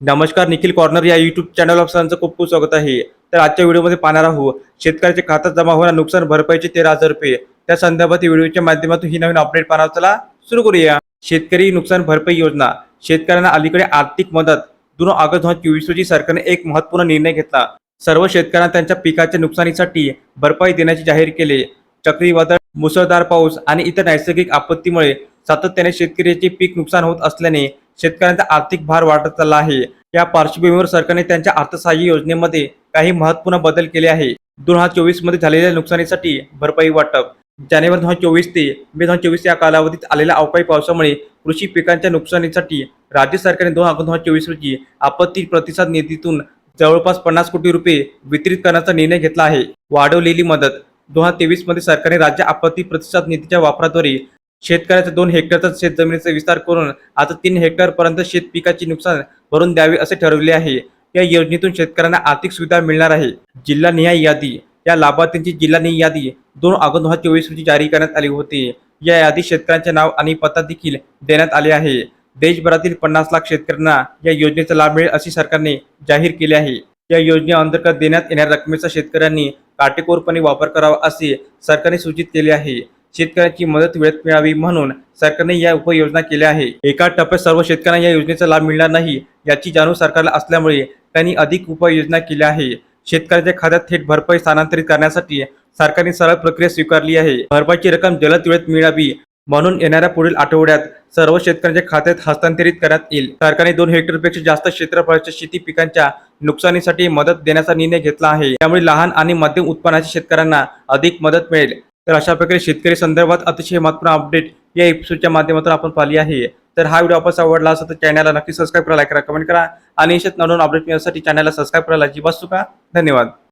नमस्कार निखिल कॉर्नर या YouTube channel सर्वांचं खूप खूप स्वागत आहे. तर आजच्या व्हिडिओमध्ये पाहणार आहोत शेतकऱ्याच्या खात्यात जमा होणार नुकसान भरपाईचे तेरा हजार रुपये. त्या संदर्भात व्हिडिओच्या माध्यमातून ही नवीन अपडेट पाहणार चला सुरू करूया. शेतकरी नुकसान भरपाई योजना. शेतकऱ्यांना अलीकडे आर्थिक मदत. दोन ऑगस्ट दोन हजार चोवीस रोजी सरकारने एक महत्त्वपूर्ण निर्णय घेतला. सर्व शेतकऱ्यांना त्यांच्या पिकाच्या नुकसानीसाठी भरपाई देण्याचे जाहीर केले. चक्रीवादळ मुसळधार पाऊस आणि इतर नैसर्गिक आपत्तीमुळे सातत्याने शेतकऱ्याचे पीक नुकसान होत असल्याने शेतकऱ्यांचा आर्थिक भार वाढत चालला आहे. या पार्श्वभूमीवर सरकारने त्यांच्या अर्थसहाय्य योजनेमध्ये काही महत्त्वपूर्ण बदल केले आहे दोन हजार चोवीसमध्ये झालेल्या नुकसानीसाठी भरपाई वाटप. जानेवारी दोन हजार चोवीस ते मे दोन हजार चोवीस या कालावधीत आलेल्या अवकाळी पावसामुळे कृषी पिकांच्या नुकसानीसाठी राज्य सरकारने दोन ऑगस्ट दोन हजार चोवीस रोजी आपत्ती प्रतिसाद निधीतून जवळपास पन्नास कोटी रुपये वितरित करण्याचा निर्णय घेतला आहे. वाढवलेली मदत. दोन हजार तेवीसमध्ये सरकारने राज्य आपत्ती प्रतिसाद निधीच्या वापराद्वारे शेतकऱ्याचा दोन हेक्टरचा शेत जमिनीचा विस्तार करून आता तीन हेक्टर पर्यंत शेत पिकाचे नुकसान भरून द्यावे असे ठरवले आहे. या योजनेतून शेतकऱ्यांना आर्थिक सुविधा मिळणार आहे. जिल्हानिहाय यादी. या लाभार्थ्यांची जिल्हानिहाय यादी दोन ऑगस्ट दोन हजार चोवीस रोजी जारी करण्यात आली होती. या यादीत शेतकऱ्यांचे नाव आणि पत्ता देखील देण्यात आले आहे. देशभरातील पन्नास लाख शेतकऱ्यांना या योजनेचा लाभ मिळेल असे सरकारने जाहीर केले आहे. या योजनेअंतर्गत देण्यात येणाऱ्या रकमेचा शेतकऱ्यांनी काटेकोरपणे वापर करावा असे सरकारने सूचित केले आहे. शेतकऱ्यांची मदत वेळेत मिळावी म्हणून सरकारने या उपाययोजना केल्या आहे. एका टप्प्यात सर्व शेतकऱ्यांना या योजनेचा लाभ मिळणार नाही याची जाणीव सरकारला असल्यामुळे त्यांनी अधिक उपाययोजना केल्या आहे. शेतकऱ्यांच्या खात्यात थेट भरपाई स्थानांतरित करण्यासाठी सरकारने सरळ प्रक्रिया स्वीकारली आहे. भरपाईची रक्कम जलद वेळेत मिळावी म्हणून येणाऱ्या पुढील आठवड्यात सर्व शेतकऱ्यांच्या खात्यात हस्तांतरित करण्यात येईल. सरकारने दोन हेक्टरपेक्षा जास्त क्षेत्रफळाच्या शेती पिकांच्या नुकसानीसाठी मदत देण्याचा निर्णय घेतला आहे. त्यामुळे लहान आणि मध्यम उत्पन्नाच्या शेतकऱ्यांना अधिक मदत मिळेल. तर अशा प्रकारे शेतकरी संदर्भात अतिशय महत्त्वपूर्ण अपडेट या एपिसोडच्या माध्यमातून आपण पाहिली आहे. तर हा व्हिडिओ आपण आवडला असेल तर चॅनलला नक्की सबस्क्राईब करा लाईक करा कमेंट करा आणि अशाच नवीन अपडेट मिळण्यासाठी चॅनलला सबस्क्राईब करायला अजिबात चुका धन्यवाद.